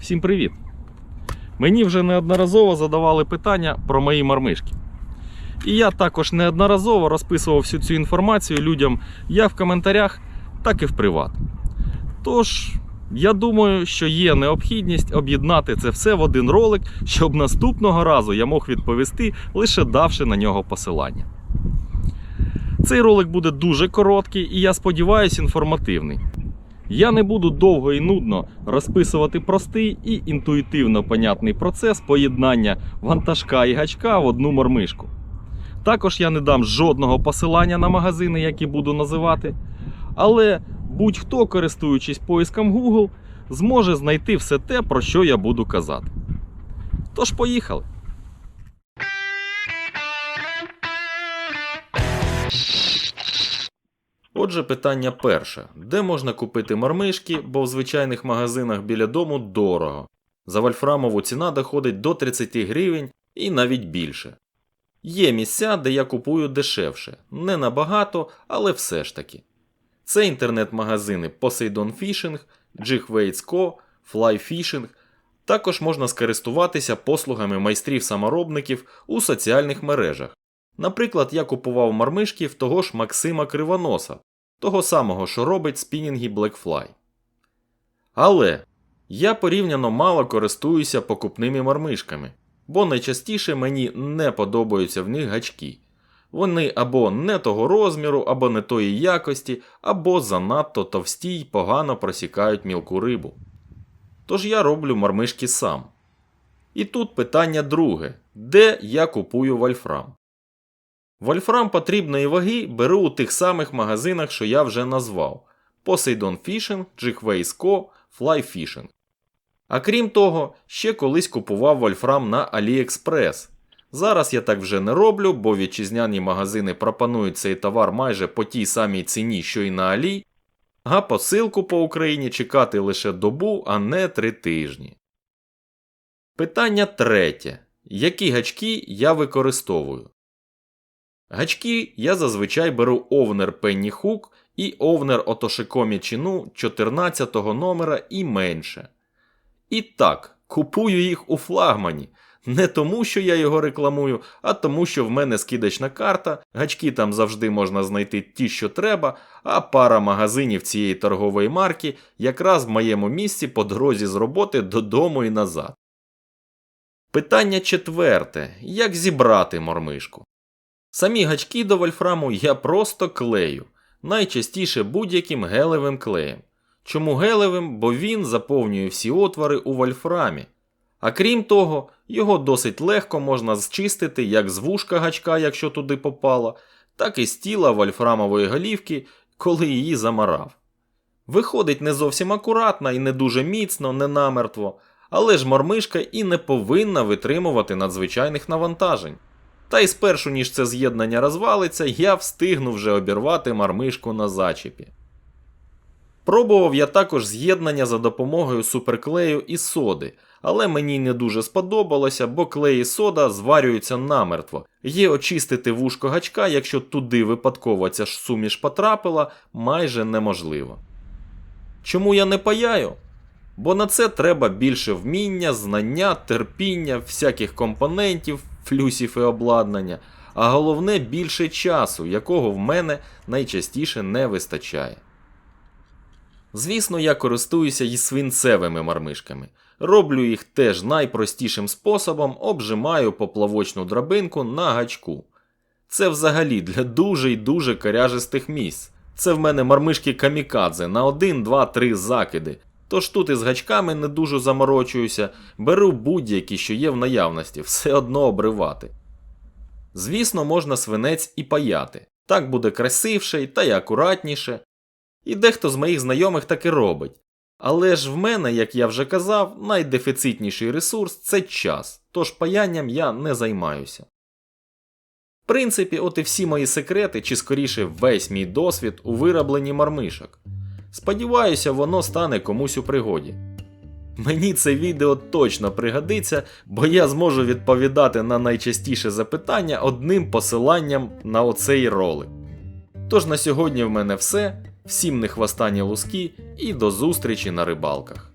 Всім привіт! Мені вже неодноразово задавали питання про мої мармишки. І я також неодноразово розписував всю цю інформацію людям як в коментарях, так і в приват. Тож, я думаю, що є необхідність об'єднати це все в один ролик, щоб наступного разу я мог відповісти, лише давши на нього посилання. Цей ролик буде дуже короткий і я сподіваюся інформативний. Я не буду довго і нудно розписувати простий і інтуїтивно понятний процес поєднання вантажка і гачка в одну мормишку. Також я не дам жодного посилання на магазини, які буду називати. Але будь-хто, користуючись поиском Google, зможе знайти все те, про що я буду казати. Тож поїхали! Отже, питання перше: де можна купити мармишки, бо в звичайних магазинах біля дому дорого. За вольфрамову ціна доходить до 30 гривень і навіть більше. Є місця, де я купую дешевше, не набагато, але все ж таки. Це інтернет-магазини Poseidon Fishing, Jigwaits Co, Fly Fishing. Також можна скористуватися послугами майстрів-саморобників у соціальних мережах. Наприклад, я купував мармишки в того ж Максима Кривоноса, того самого, що робить спінінги Blackfly. Але я порівняно мало користуюся покупними мармишками, бо найчастіше мені не подобаються в них гачки. Вони або не того розміру, або не тої якості, або занадто товсті й погано просікають мілку рибу. Тож я роблю мармишки сам. І тут питання друге: де я купую вольфрам? Вольфрам потрібної ваги беру у тих самих магазинах, що я вже назвав: Poseidon Fishing, Jigways Co, Fly Fishing. А крім того, ще колись купував вольфрам на AliExpress. Зараз я так вже не роблю, бо вітчизняні магазини пропонують цей товар майже по тій самій ціні, що й на Алі, а посилку по Україні чекати лише добу, а не три тижні. Питання третє. Які гачки я використовую? Гачки я зазвичай беру овнер Penny Hook і овнер Otoshikomі чину 14 номера і менше. І так, купую їх у флагмані. Не тому, що я його рекламую, а тому, що в мене скидочна карта, гачки там завжди можна знайти ті, що треба, а пара магазинів цієї торгової марки якраз в моєму місці по дорозі з роботи додому і назад. Питання четверте: як зібрати мормишку? Самі гачки до вольфраму я просто клею, найчастіше будь-яким гелевим клеєм. Чому гелевим? Бо він заповнює всі отвори у вольфрамі. А крім того, його досить легко можна зчистити як з вушка гачка, якщо туди попало, так і з тіла вольфрамової голівки, коли її замарав. Виходить не зовсім акуратно і не дуже міцно, не намертво, але ж мормишка і не повинна витримувати надзвичайних навантажень. Та й спершу, ніж це з'єднання розвалиться, я встигну вже обірвати мармишку на зачіпі. Пробував я також з'єднання за допомогою суперклею і соди, але мені не дуже сподобалося, бо клей і сода зварюються намертво. Є очистити вушко гачка, якщо туди випадково ця ж суміш потрапила, майже неможливо. Чому я не паяю? Бо на це треба більше вміння, знання, терпіння, всяких компонентів, флюсів і обладнання, а головне більше часу, якого в мене найчастіше не вистачає. Звісно, я користуюся і свинцевими мармишками. Роблю їх теж найпростішим способом, обжимаю поплавочну драбинку на гачку. Це взагалі для дуже й дуже каряжистих місць. Це в мене мармишки камікадзе на 1, 2, 3 закиди. Тож тут із гачками не дуже заморочуюся, беру будь-які, що є в наявності, все одно обривати. Звісно, можна свинець і паяти. Так буде красивше та й акуратніше. І дехто з моїх знайомих так і робить. Але ж в мене, як я вже казав, найдефіцитніший ресурс це час, тож паянням я не займаюся. В принципі, от і всі мої секрети, чи скоріше весь мій досвід у виробленні мармишок. Сподіваюся, воно стане комусь у пригоді. Мені це відео точно пригодиться, бо я зможу відповідати на найчастіше запитання одним посиланням на оцей ролик. Тож на сьогодні в мене все. Всім не хвастані луски і до зустрічі на рибалках.